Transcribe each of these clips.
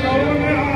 ਉਹਨੇ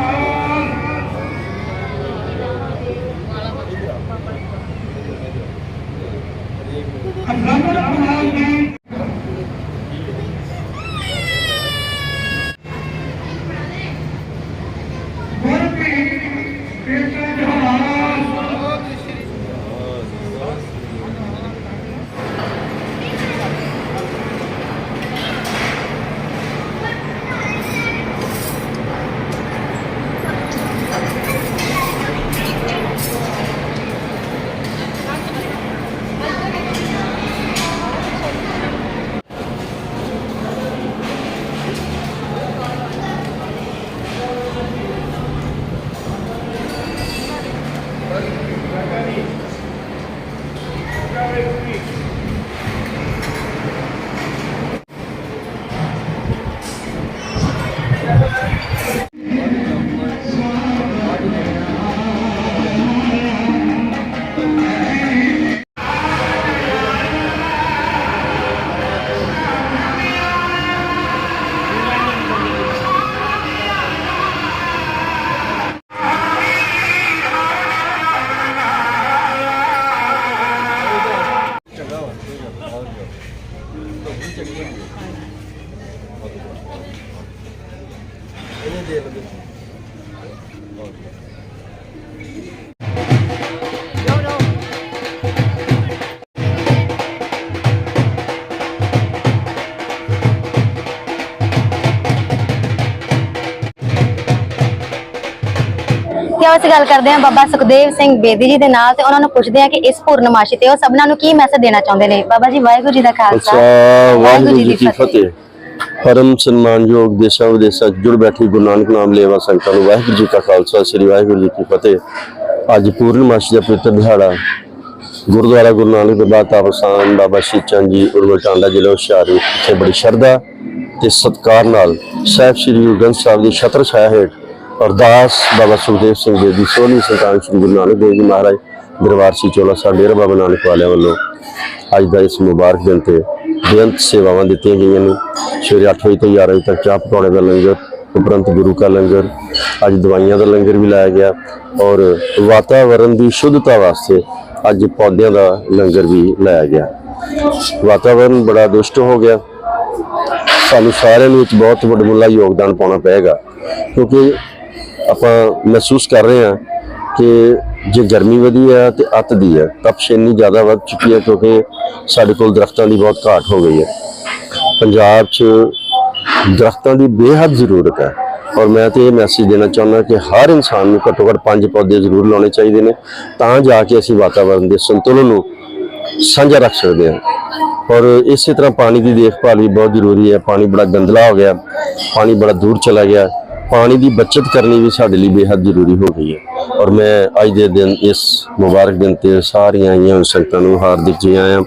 ਤੇ ਅਸੀਂ ਗੱਲ ਕਰਦੇ ਹਾਂ ਬਾਬਾ ਸੁਖਦੇਵ ਸਿੰਘ ਬੇਦੀ ਜੀ ਦੇ ਨਾਲ ਤੇ ਉਹਨਾਂ ਨੂੰ ਪੁੱਛਦੇ ਹਾਂ ਕਿ ਇਸ ਪੂਰਨਮਾਸ਼ੀ ਤੇ ਉਹ ਸਭਨਾਂ ਨੂੰ ਕੀ ਮੈਸੇਜ ਦੇਣਾ ਚਾਹੁੰਦੇ ਨੇ। ਬਾਬਾ ਜੀ ਵਾਹਿਗੁਰੂ ਜੀ ਦਾ ਖਾਲਸਾ। ਵਾਹਿਗੁਰੂ ਜੀ ਕੀ ਫਤਿਹ। ਪਰਮ ਸਨਮਾਨਯੋਗ ਦੇਸ਼ਾਂ ਵਿਦੇਸ਼ਾਂ ਜੁੜ ਬੈਠੀ ਗੁਰੂ ਨਾਨਕ ਨਾਮ ਲੇਵਾ ਸੰਗਤਾਂ ਨੂੰ ਵਾਹਿਗੁਰੂ ਜੀ ਕਾ ਖਾਲਸਾ ਸ੍ਰੀ ਵਾਹਿਗੁਰੂ ਜੀ ਕੀ ਫਤਿਹ। ਅੱਜ ਪੂਰਨਮਾਸ਼ੀ ਦਾ ਪਵਿੱਤਰ ਦਿਹਾੜਾ ਗੁਰਦੁਆਰਾ ਗੁਰੂ ਨਾਨਕ ਦੇਵ ਬਾਤਾ ਸਥਾਨ ਬਾਬਾ ਸ਼੍ਰੀ ਚੰਦ ਜੀ ਉਰਮਲ ਟਾਂਡਾ ਜ਼ਿਲ੍ਹਾ ਹੁਸ਼ਿਆਰਪੁਰ ਵਿਖੇ ਬੜੀ ਸ਼ਰਧਾ ਤੇ ਸਤਿਕਾਰ ਨਾਲ ਸਾਹਿਬ ਸ੍ਰੀ ਗੁਰੂ ਗ੍ਰੰਥ ਸਾਹਿਬ ਦੀ ਛਤਰ ਛਾਇਆ ਹੇਠ ਅਰਦਾਸ ਬਾਬਾ ਸੁਖਦੇਵ ਸਿੰਘ ਜੀ ਦੀ ਸੋਹਣੀ ਸੰਤਾਨ ਸ੍ਰੀ ਗੁਰੂ ਨਾਨਕ ਦੇਵ ਜੀ ਮਹਾਰਾਜ, ਦਰਬਾਰ ਸੀ ਚੋਲਾ ਸਾਹਿਬ ਡੇਰਾ ਬਾਬਾ ਨਾਨਕ ਵਾਲਿਆਂ ਵੱਲੋਂ ਅੱਜ ਦਾ ਇਸ ਮੁਬਾਰਕ ਦਿਨ ਤੇ ਬੇਅੰਤ ਸੇਵਾਵਾਂ ਦਿੱਤੀਆਂ ਗਈਆਂ ਨੇ। ਸਵੇਰੇ 8 ਵਜੇ ਤੋਂ 11 ਵਜੇ ਤੱਕ ਚਾਹ ਪਕੌੜੇ ਦਾ ਲੰਗਰ, ਉਪਰੰਤ ਗੁਰੂ ਕਾ ਲੰਗਰ, ਅੱਜ ਦਵਾਈਆਂ ਦਾ ਲੰਗਰ ਵੀ ਲਾਇਆ ਗਿਆ ਔਰ ਵਾਤਾਵਰਣ ਦੀ ਸ਼ੁੱਧਤਾ ਵਾਸਤੇ ਅੱਜ ਪੌਦਿਆਂ ਦਾ ਲੰਗਰ ਵੀ ਲਾਇਆ ਗਿਆ। ਵਾਤਾਵਰਣ ਬੜਾ ਦੁਸ਼ਟ ਹੋ ਗਿਆ। ਸਾਨੂੰ ਸਾਰਿਆਂ ਨੂੰ ਇੱਕ ਬਹੁਤ ਵੱਡਾ ਯੋਗਦਾਨ ਪਾਉਣਾ ਪਏਗਾ ਕਿਉਂਕਿ ਆਪਾਂ ਮਹਿਸੂਸ ਕਰ ਰਹੇ ਹਾਂ ਕਿ ਜੇ ਗਰਮੀ ਵਧੀ ਹੈ ਤੇ ਅੱਤ ਦੀ ਹੈ ਤਪਸ਼ ਇੰਨੀ ਜ਼ਿਆਦਾ ਵੱਧ ਚੁੱਕੀ ਹੈ ਕਿਉਂਕਿ ਸਾਡੇ ਕੋਲ ਦਰਖਤਾਂ ਦੀ ਬਹੁਤ ਘਾਟ ਹੋ ਗਈ ਹੈ ਪੰਜਾਬ 'ਚ ਦਰਖਤਾਂ ਦੀ ਬੇਹੱਦ ਜ਼ਰੂਰਤ ਹੈ ਔਰ ਮੈਂ ਤੇ ਇਹ ਮੈਸੇਜ ਦੇਣਾ ਚਾਹੁੰਦਾ ਕਿ ਹਰ ਇਨਸਾਨ ਨੂੰ ਘੱਟੋ ਘੱਟ ਪੰਜ ਪੌਦੇ ਜ਼ਰੂਰ ਲਾਉਣੇ ਚਾਹੀਦੇ ਨੇ, ਤਾਂ ਜਾ ਕੇ ਅਸੀਂ ਵਾਤਾਵਰਣ ਦੇ ਸੰਤੁਲਨ ਨੂੰ ਸਾਂਝਾ ਰੱਖ ਸਕਦੇ ਹਾਂ। ਔਰ ਇਸੇ ਤਰ੍ਹਾਂ ਪਾਣੀ ਦੀ ਦੇਖਭਾਲ ਵੀ ਬਹੁਤ ਜ਼ਰੂਰੀ ਹੈ, ਪਾਣੀ ਬੜਾ ਗੰਦਲਾ ਹੋ ਗਿਆ, ਪਾਣੀ ਬੜਾ ਦੂਰ ਚਲਾ ਗਿਆ ਪਾਣੀ ਦੀ ਬਚਤ ਕਰਨੀ ਵੀ ਸਾਡੇ ਲਈ ਬੇहद ਜ਼ਰੂਰੀ ਹੋ ਗਈ ਹੈ। ਔਰ ਮੈਂ ਅੱਜ ਦੇ ਦਿਨ ਇਸ ਮੁਬਾਰਕ ਦਿਨ ਤੇ ਸਾਰੀਆਂ ਆਈਆਂ ਸੰਗਤਾਂ ਨੂੰ ਹਾਰਦਿਕ ਜੀ ਆਇਆਂ।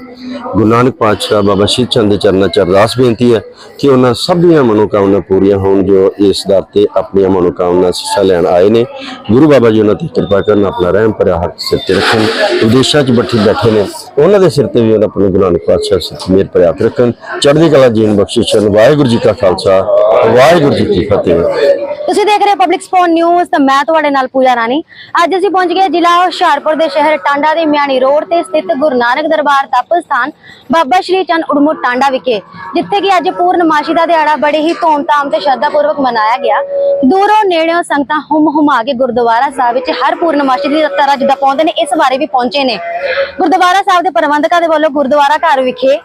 ਗੁਰੂ ਨਾਨਕ ਪਾਤਸ਼ਾਹ ਬਾਬਾ ਸ਼੍ਰੀ ਚੰਦ ਦੇ ਚਰਨਾਂ 'ਚ ਅਰਦਾਸ ਬੇਨਤੀ ਹੈ ਕਿ ਉਹਨਾਂ ਸਭ ਦੀਆਂ ਮਨੋਕਾਮਨਾ ਪੂਰੀਆਂ ਹੋਣ ਜੋ ਇਸ ਦਰ ਤੇ ਆਪਣੀਆਂ ਮਨੋਕਾਮਨਾ ਸਿੱਖਿਆ ਲੈਣ ਆਏ ਨੇ। ਗੁਰੂ ਬਾਬਾ ਜੀ ਉਹਨਾਂ ਤੇ ਕਿਰਪਾ ਕਰਨ ਆਪਣਾ ਰਹਿਮ ਭਰਿਆ ਹੱਥ ਸਿਰ ਤੇ ਰੱਖਣ ਵਿਦੇਸ਼ਾਂ 'ਚ ਬੱਠੀ ਬੈਠੇ ਨੇ। ਉਹਨਾਂ ਦੇ ਸਿਰ ਤੇ ਵੀ ਉਹਨਾਂ ਆਪਣੇ ਗੁਰੂ ਨਾਨਕ ਪਾਤਸ਼ਾਹ ਸਿਰ ਤੇ ਭਰਿਆ ਹੱਥ ਰੱਖਣ। ਚੜ੍ਹਦੀ ਕਲਾ ਜੀਣ ਬਖਸ਼ਿਸ਼ਨ ਵਾਹਿਗੁਰੂ ਜੀ ਕਾ ਖਾਲਸਾ, ਵਾਹਿਗੁਰੂ ਜੀ ਕੀ ਫਤਿਹ। ਤੁਸੀਂ ਦੇਖ ਰਹੇ ਹੋ ਪਬਲਿਕ ਸਪੋਨ ਨਿਊਜ਼ ਤਾਂ ਮੈਂ ਤੁਹਾਡੇ ਨਾਲ ਪੂਜਾ ਰਾਣੀ। ਅੱਜ ਅਸੀਂ ਪਹੁੰਚ ਗਏ ਜ਼ਿਲ੍ਹਾ ਹੁਸ਼ਿਆਰਪੁਰ ਦੇ ਸ਼ਹਿਰ ਟਾਂਡਾ ਦੇ ਮਿਆਣੀ ਰੋਡ ਤੇ ਸਥਿਤ ਗੁਰੂ ਨਾਨਕ ਦਰਬਾਰ ਤਪ ਸਥਾਨ ਬਾਬਾ ਸ਼੍ਰੀ ਚੰਦ ਉੜਮੁੜ ਟਾਂਡਾ ਵਿਖੇ, ਜਿੱਥੇ ਕਿ ਅੱਜ ਪੂਰਨਮਾਸ਼ੀ ਦਾ ਦਿਹਾੜਾ ਬੜੇ ਹੀ ਧੂਮਧਾਮ ਤੇ ਸ਼ਰਧਾਪੂਰਵਕ ਮਨਾਇਆ ਗਿਆ। ਦੂਰੋਂ ਨੇੜਿਓਂ ਸੰਗਤਾਂ ਹੁਮ ਹੁਮਾ ਕੇ ਗੁਰਦੁਆਰਾ ਸਾਹਿਬ ਵਿੱਚ ਹਰ ਪੂਰਨਮਾਸ਼ੀ ਦੀ ਤਰ੍ਹਾਂ ਜਿੱਦਾਂ ਪਹੁੰਚਦੇ ਨੇ, ਇਸ ਬਾਰੇ ਵੀ ਪਹੁੰਚੇ ਨੇ। ਗੁਰਦੁਆਰਾ ਸਾਹਿਬ ਦੇ ਪ੍ਰਬੰਧਕਾਂ ਦੇ ਵੱਲੋਂ ਗੁਰਦੁਆਰਾ ਘਰ ਵਿਖੇ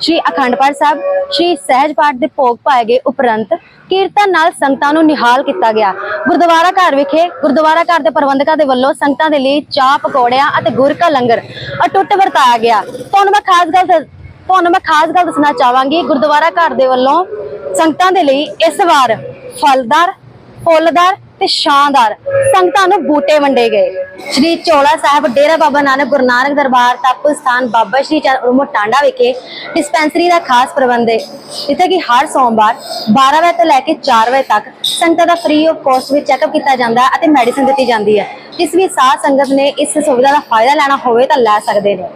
ਸ਼੍ਰੀ ਅਖੰਡ ਪਾਠ ਸਾਹਿਬ, ਸ਼੍ਰੀ ਸਹਿਜ ਪਾਠ ਦੇ ਭੋਗ ਪਾਏ ਗਏ ਉਪਰੰਤ ਕੀਰਤਨ ਨਾਲ ਸੰਗਤਾਂ ਨੂੰ ਨਿਹਾਲ ਕੀਤਾ ਗਿਆ। ਗੁਰਦੁਆਰਾ ਘਰ ਵਿਖੇ, ਗੁਰਦੁਆਰਾ ਘਰ ਦੇ ਪ੍ਰਬੰਧਕਾਂ ਦੇ ਵੱਲੋਂ ਸੰਗਤਾਂ ਦੇ ਲਈ ਚਾਹ ਪਕੌੜਿਆਂ ਅਤੇ ਗੁਰ ਕਾ ਲੰਗਰ ਅਟੁੱਟ ਵਰਤਾਇਆ ਗਿਆ। ਤੁਹਾਨੂੰ ਮੈਂ ਖਾਸ ਗੱਲ ਦੱਸ- ਤੁਹਾਨੂੰ ਮੈਂ ਖਾਸ ਗੱਲ ਦੱਸਣਾ ਚਾਹਾਂਗੀ, ਗੁਰਦੁਆਰਾ ਘਰ ਦੇ ਵੱਲੋਂ ਸੰਗਤਾਂ ਦੇ ਲਈ ਇਸ ਵਾਰ ਫਲਦਾਰ, ਫੁੱਲਦਾਰ ਤੇ ਸ਼ਾਨਦਾਰ ਸੰਗਤਾਂ ਨੂੰ ਬੂਟੇ ਵੰਡੇ ਗਏ। ਸ਼੍ਰੀ ਚੋਲਾ ਸਾਹਿਬ, ਡੇਰਾ ਬਾਬਾ ਨਾਨਕ, ਗੁਰੂ ਨਾਨਕ ਦਰਬਾਰ ਤਪ ਸਥਾਨ ਬਾਬਾ ਸ਼੍ਰੀ ਚੰਦ ਉਰਮੋ ਟਾਂਡਾ ਵਿਖੇ ਡਿਸਪੈਂਸਰੀ ਦਾ ਖਾਸ ਪ੍ਰਬੰਧ ਹੈ ਜਿੱਥੇ ਕਿ ਹਰ ਸੋਮਵਾਰ 12 ਵਜੇ ਤੋਂ ਲੈ ਕੇ 4 ਵਜੇ ਤੱਕ ਸੰਗਤਾਂ ਦਾ ਫ੍ਰੀ ਆਫ ਕੋਸਟ ਵਿੱਚ ਚੈੱਕਅਪ ਕੀਤਾ ਜਾਂਦਾ ਹੈ ਅਤੇ ਮੈਡੀਸਿਨ ਦਿੱਤੀ ਜਾਂਦੀ ਹੈ। ਜਿਸ ਵਿੱਚ ਸਾਧ ਸੰਗਤ ਨੇ ਇਸ ਸੁਵਿਧਾ ਦਾ ਫਾਇਦਾ ਲੈਣਾ ਹੋਵੇ ਤਾਂ ਲੈ ਸਕਦੇ ਨੇ।